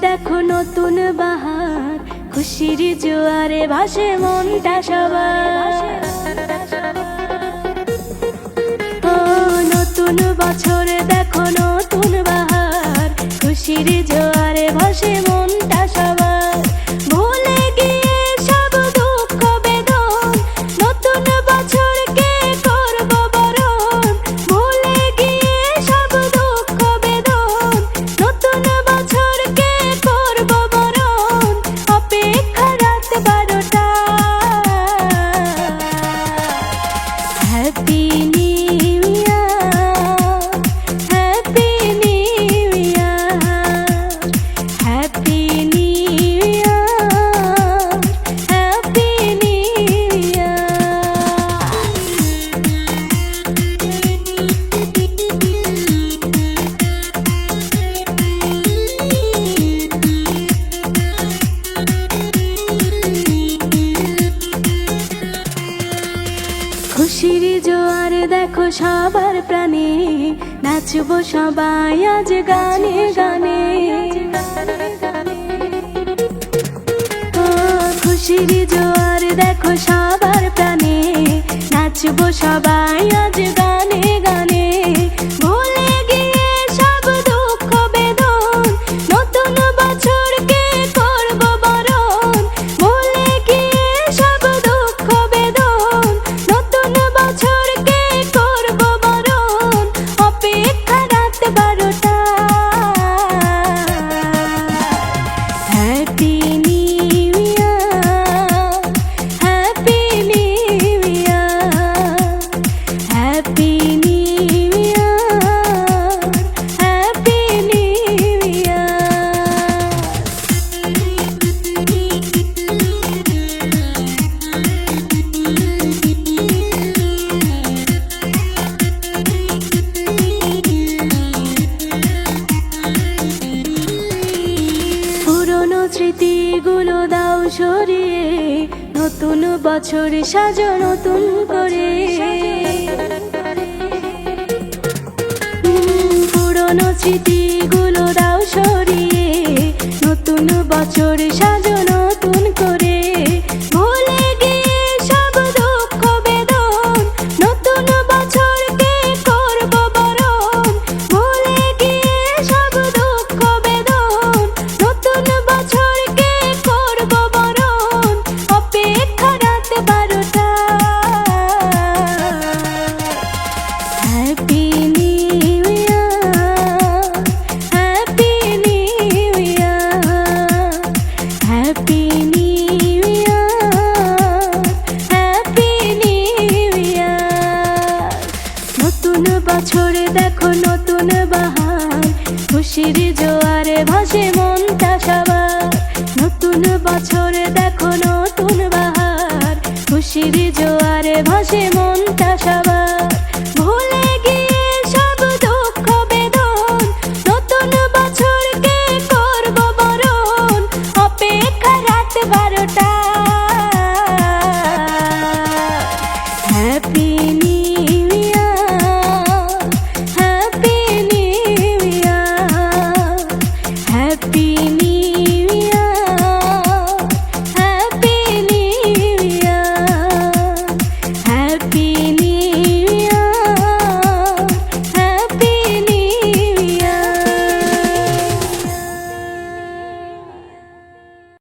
দেখো নতুন বাহার। খুশির জোয়ারে ভাসে মনটা সবার। ও নতুন বছরে দেখো নতুন বাহার। হ্যাপি খুশির জোয়ার দেখো সবার প্রাণে, নাচবো সবাই আজ গানে গানে। খুশির জোয়ার দেখো সবার প্রাণে, নাচবো সবাই আজ গানে হ্যাপি সরিয়ে নতুন বছর সাজো নতুন করে। পুরনো স্মৃতিগুলো দাও সরিয়ে নতুন বছর সাজো। নতুন বাহার খুশির জোয়ারে ভাসে মনটা সবার। নতুন বছরে দেখো নতুন বাহার। খুশির জোয়ারে ভাসে মনটা সবার। ভুলে গিয়ে সব দুঃখ, বেদন। নতুন বছরকে করব বরণ? অপেক্ষা রাত বারোটা। Happy me.